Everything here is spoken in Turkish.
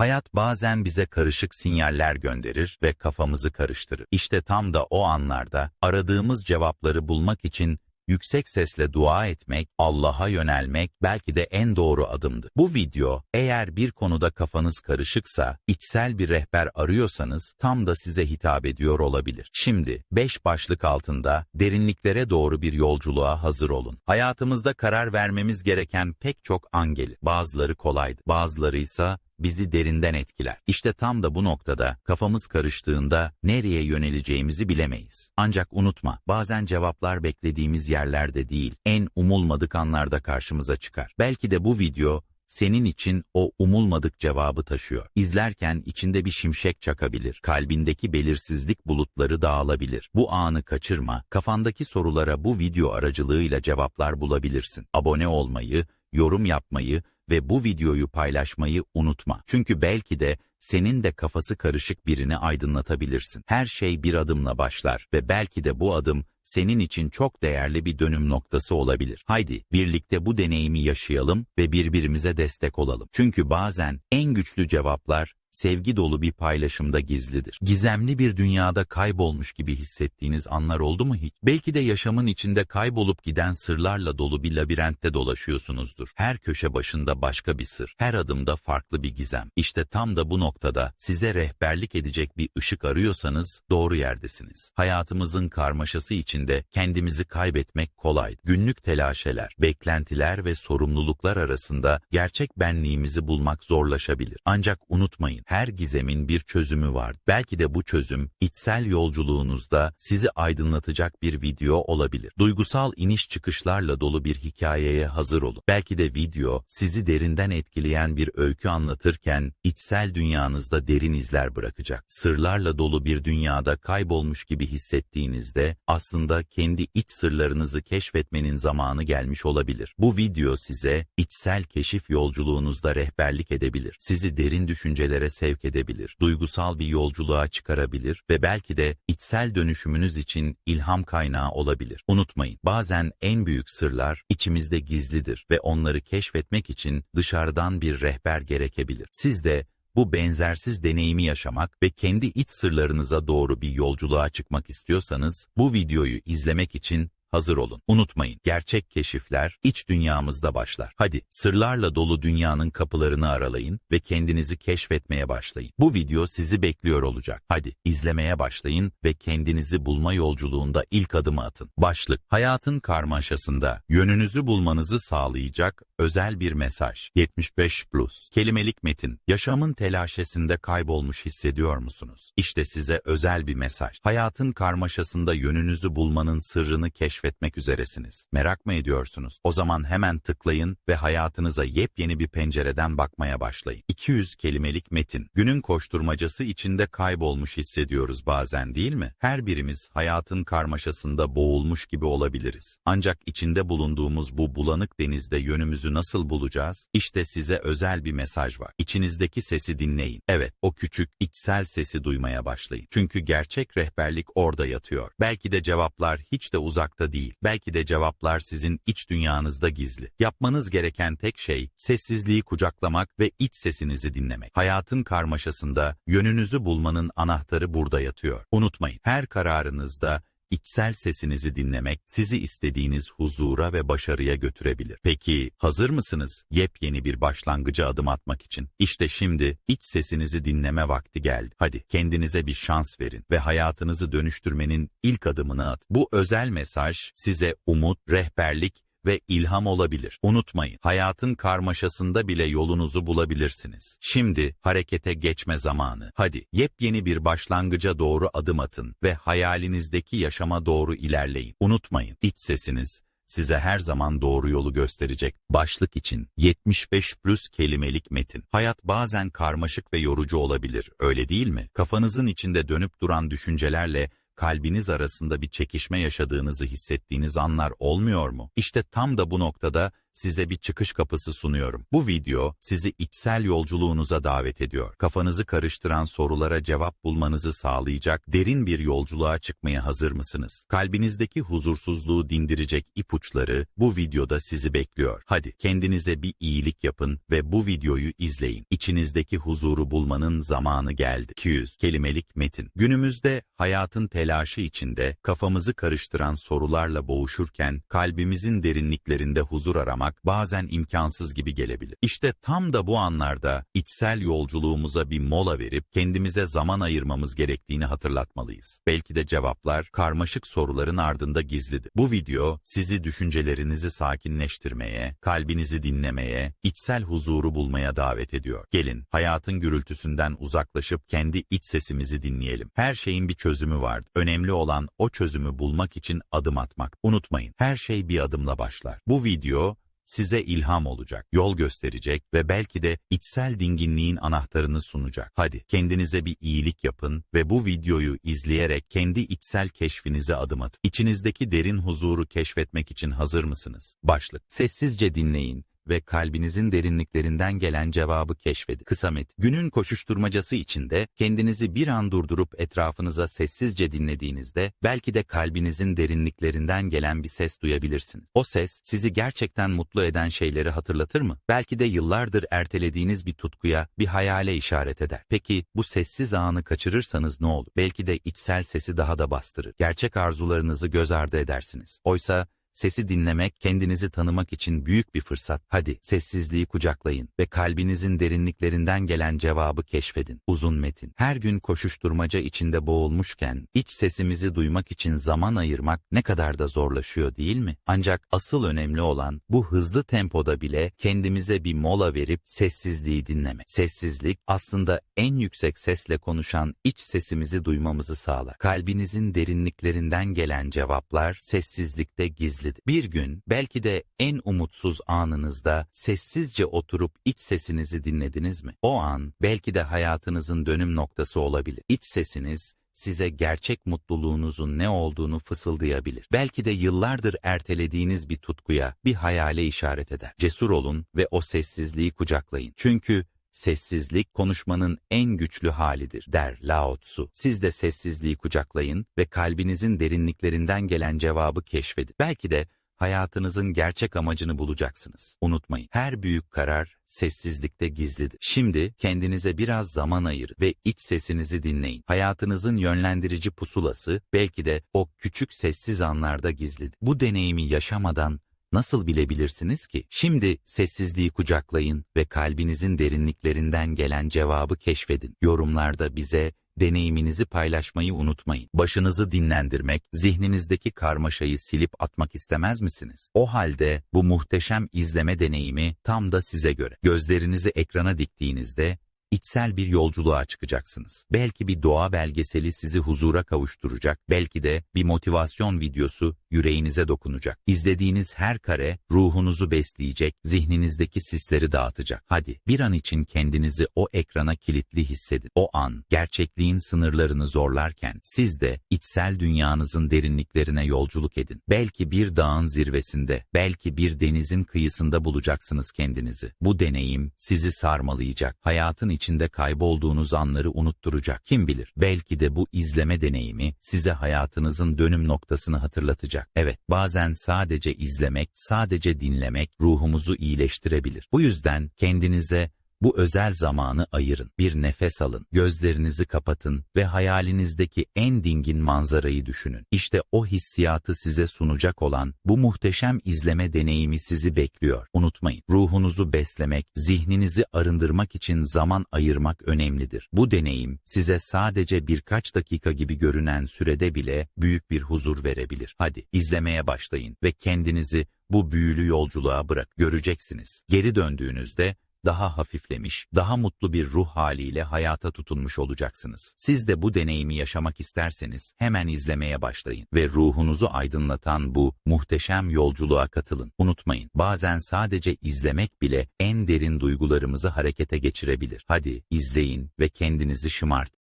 Hayat bazen bize karışık sinyaller gönderir ve kafamızı karıştırır. İşte tam da o anlarda aradığımız cevapları bulmak için yüksek sesle dua etmek, Allah'a yönelmek belki de en doğru adımdı. Bu video eğer bir konuda kafanız karışıksa, içsel bir rehber arıyorsanız tam da size hitap ediyor olabilir. Şimdi 5 başlık altında derinliklere doğru bir yolculuğa hazır olun. Hayatımızda karar vermemiz gereken pek çok an gelir. Bazıları kolaydı, bazıları ise bizi derinden etkiler. İşte tam da bu noktada kafamız karıştığında nereye yöneleceğimizi bilemeyiz. Ancak unutma, bazen cevaplar beklediğimiz yerlerde değil, en umulmadık anlarda karşımıza çıkar. Belki de bu video senin için o umulmadık cevabı taşıyor. İzlerken içinde bir şimşek çakabilir, kalbindeki belirsizlik bulutları dağılabilir. Bu anı kaçırma, kafandaki sorulara bu video aracılığıyla cevaplar bulabilirsin. Abone olmayı, yorum yapmayı ve bu videoyu paylaşmayı unutma. Çünkü belki de senin de kafası karışık birini aydınlatabilirsin. Her şey bir adımla başlar ve belki de bu adım senin için çok değerli bir dönüm noktası olabilir. Haydi birlikte bu deneyimi yaşayalım ve birbirimize destek olalım. Çünkü bazen en güçlü cevaplar sevgi dolu bir paylaşımda gizlidir. Gizemli bir dünyada kaybolmuş gibi hissettiğiniz anlar oldu mu hiç? Belki de yaşamın içinde kaybolup giden sırlarla dolu bir labirentte dolaşıyorsunuzdur. Her köşe başında başka bir sır, her adımda farklı bir gizem. İşte tam da bu noktada size rehberlik edecek bir ışık arıyorsanız doğru yerdesiniz. Hayatımızın karmaşası içinde kendimizi kaybetmek kolay. Günlük telaşeler, beklentiler ve sorumluluklar arasında gerçek benliğimizi bulmak zorlaşabilir. Ancak unutmayın, her gizemin bir çözümü var. Belki de bu çözüm içsel yolculuğunuzda sizi aydınlatacak bir video olabilir. Duygusal iniş çıkışlarla dolu bir hikayeye hazır olun. Belki de video sizi derinden etkileyen bir öykü anlatırken içsel dünyanızda derin izler bırakacak. Sırlarla dolu bir dünyada kaybolmuş gibi hissettiğinizde aslında kendi iç sırlarınızı keşfetmenin zamanı gelmiş olabilir. Bu video size içsel keşif yolculuğunuzda rehberlik edebilir. Sizi derin düşüncelere sevk edebilir, duygusal bir yolculuğa çıkarabilir ve belki de içsel dönüşümünüz için ilham kaynağı olabilir. Unutmayın, bazen en büyük sırlar içimizde gizlidir ve onları keşfetmek için dışarıdan bir rehber gerekebilir. Siz de bu benzersiz deneyimi yaşamak ve kendi iç sırlarınıza doğru bir yolculuğa çıkmak istiyorsanız bu videoyu izlemek için hazır olun. Unutmayın, gerçek keşifler iç dünyamızda başlar. Hadi sırlarla dolu dünyanın kapılarını aralayın ve kendinizi keşfetmeye başlayın. Bu video sizi bekliyor olacak. Hadi izlemeye başlayın ve kendinizi bulma yolculuğunda ilk adımı atın. Başlık, hayatın karmaşasında yönünüzü bulmanızı sağlayacak özel bir mesaj. 75 plus. Kelimelik metin. Yaşamın telaşesinde kaybolmuş hissediyor musunuz? İşte size özel bir mesaj. Hayatın karmaşasında yönünüzü bulmanın sırrını keşfetmek üzeresiniz. Merak mı ediyorsunuz? O zaman hemen tıklayın ve hayatınıza yepyeni bir pencereden bakmaya başlayın. 200 kelimelik metin. Günün koşturmacası içinde kaybolmuş hissediyoruz bazen değil mi? Her birimiz hayatın karmaşasında boğulmuş gibi olabiliriz. Ancak içinde bulunduğumuz bu bulanık denizde yönümüzü nasıl bulacağız? İşte size özel bir mesaj var. İçinizdeki sesi dinleyin. Evet, o küçük içsel sesi duymaya başlayın. Çünkü gerçek rehberlik orada yatıyor. Belki de cevaplar hiç de uzakta değil. Belki de cevaplar sizin iç dünyanızda gizli. Yapmanız gereken tek şey sessizliği kucaklamak ve iç sesinizi dinlemek. Hayatın karmaşasında yönünüzü bulmanın anahtarı burada yatıyor. Unutmayın, her kararınızda içsel sesinizi dinlemek sizi istediğiniz huzura ve başarıya götürebilir. Peki hazır mısınız yepyeni bir başlangıca adım atmak için? İşte şimdi iç sesinizi dinleme vakti geldi. Hadi kendinize bir şans verin ve hayatınızı dönüştürmenin ilk adımını at. Bu özel mesaj size umut, rehberlik ve ilham olabilir. Unutmayın, hayatın karmaşasında bile yolunuzu bulabilirsiniz. Şimdi harekete geçme zamanı. Hadi yepyeni bir başlangıca doğru adım atın ve hayalinizdeki yaşama doğru ilerleyin. Unutmayın, iç sesiniz size her zaman doğru yolu gösterecek. Başlık için 75 plus kelimelik metin. Hayat bazen karmaşık ve yorucu olabilir, öyle değil mi? Kafanızın içinde dönüp duran düşüncelerle kalbiniz arasında bir çekişme yaşadığınızı hissettiğiniz anlar olmuyor mu? İşte tam da bu noktada size bir çıkış kapısı sunuyorum. Bu video sizi içsel yolculuğunuza davet ediyor. Kafanızı karıştıran sorulara cevap bulmanızı sağlayacak derin bir yolculuğa çıkmaya hazır mısınız? Kalbinizdeki huzursuzluğu dindirecek ipuçları bu videoda sizi bekliyor. Hadi kendinize bir iyilik yapın ve bu videoyu izleyin. İçinizdeki huzuru bulmanın zamanı geldi. 200 kelimelik metin. Günümüzde hayatın telaşı içinde kafamızı karıştıran sorularla boğuşurken kalbimizin derinliklerinde huzur aramak bazen imkansız gibi gelebilir. İşte tam da bu anlarda içsel yolculuğumuza bir mola verip kendimize zaman ayırmamız gerektiğini hatırlatmalıyız. Belki de cevaplar karmaşık soruların ardında gizlidir. Bu video sizi düşüncelerinizi sakinleştirmeye, kalbinizi dinlemeye, içsel huzuru bulmaya davet ediyor. Gelin hayatın gürültüsünden uzaklaşıp kendi iç sesimizi dinleyelim. Her şeyin bir çözümü vardır. Önemli olan o çözümü bulmak için adım atmak. Unutmayın her şey bir adımla başlar. Bu video size ilham olacak, yol gösterecek ve belki de içsel dinginliğin anahtarını sunacak. Hadi kendinize bir iyilik yapın ve bu videoyu izleyerek kendi içsel keşfinize adım atın. İçinizdeki derin huzuru keşfetmek için hazır mısınız? Başlık. Sessizce dinleyin ve kalbinizin derinliklerinden gelen cevabı keşfedin. Kısa met. Günün koşuşturmacası içinde kendinizi bir an durdurup etrafınıza sessizce dinlediğinizde belki de kalbinizin derinliklerinden gelen bir ses duyabilirsiniz. O ses sizi gerçekten mutlu eden şeyleri hatırlatır mı? Belki de yıllardır ertelediğiniz bir tutkuya, bir hayale işaret eder. Peki bu sessiz anı kaçırırsanız ne olur? Belki de içsel sesi daha da bastırır. Gerçek arzularınızı göz ardı edersiniz. Oysa Sesi dinlemek, kendinizi tanımak için büyük bir fırsat. Hadi sessizliği kucaklayın ve kalbinizin derinliklerinden gelen cevabı keşfedin. Uzun metin. Her gün koşuşturmaca içinde boğulmuşken iç sesimizi duymak için zaman ayırmak ne kadar da zorlaşıyor değil mi? Ancak asıl önemli olan bu hızlı tempoda bile kendimize bir mola verip sessizliği dinlemek. Sessizlik aslında en yüksek sesle konuşan iç sesimizi duymamızı sağlar. Kalbinizin derinliklerinden gelen cevaplar sessizlikte gizli gizlidir. Bir gün belki de en umutsuz anınızda sessizce oturup iç sesinizi dinlediniz mi? O an belki de hayatınızın dönüm noktası olabilir. İç sesiniz size gerçek mutluluğunuzun ne olduğunu fısıldayabilir. Belki de yıllardır ertelediğiniz bir tutkuya, bir hayale işaret eder. Cesur olun ve o sessizliği kucaklayın. Çünkü Sessizlik konuşmanın en güçlü halidir der Lao Tzu. Siz de sessizliği kucaklayın ve kalbinizin derinliklerinden gelen cevabı keşfedin. Belki de hayatınızın gerçek amacını bulacaksınız. Unutmayın, her büyük karar sessizlikte gizlidir. Şimdi kendinize biraz zaman ayır ve iç sesinizi dinleyin. Hayatınızın yönlendirici pusulası belki de o küçük sessiz anlarda gizlidir. Bu deneyimi yaşamadan nasıl bilebilirsiniz ki? Şimdi sessizliği kucaklayın ve kalbinizin derinliklerinden gelen cevabı keşfedin. Yorumlarda bize deneyiminizi paylaşmayı unutmayın. Başınızı dinlendirmek, zihninizdeki karmaşayı silip atmak istemez misiniz? O halde bu muhteşem izleme deneyimi tam da size göre. Gözlerinizi ekrana diktiğinizde içsel bir yolculuğa çıkacaksınız. Belki bir doğa belgeseli sizi huzura kavuşturacak, belki de bir motivasyon videosu yüreğinize dokunacak. İzlediğiniz her kare ruhunuzu besleyecek, zihninizdeki sisleri dağıtacak. Hadi bir an için kendinizi o ekrana kilitli hissedin. O an gerçekliğin sınırlarını zorlarken siz de içsel dünyanızın derinliklerine yolculuk edin. Belki bir dağın zirvesinde, belki bir denizin kıyısında bulacaksınız kendinizi. Bu deneyim sizi sarmalayacak. Hayatın içinde kaybolduğunuz anları unutturacak. Kim bilir, belki de bu izleme deneyimi size hayatınızın dönüm noktasını hatırlatacak. Evet, bazen sadece izlemek, sadece dinlemek ruhumuzu iyileştirebilir. Bu yüzden kendinize bu özel zamanı ayırın, bir nefes alın, gözlerinizi kapatın ve hayalinizdeki en dingin manzarayı düşünün. İşte o hissiyatı size sunacak olan bu muhteşem izleme deneyimi sizi bekliyor. Unutmayın, ruhunuzu beslemek, zihninizi arındırmak için zaman ayırmak önemlidir. Bu deneyim size sadece birkaç dakika gibi görünen sürede bile büyük bir huzur verebilir. Hadi izlemeye başlayın ve kendinizi bu büyülü yolculuğa bırak. Göreceksiniz. Geri döndüğünüzde daha hafiflemiş, daha mutlu bir ruh haliyle hayata tutunmuş olacaksınız. Siz de bu deneyimi yaşamak isterseniz hemen izlemeye başlayın ve ruhunuzu aydınlatan bu muhteşem yolculuğa katılın. Unutmayın, bazen sadece izlemek bile en derin duygularımızı harekete geçirebilir. Hadi izleyin ve kendinizi şımart.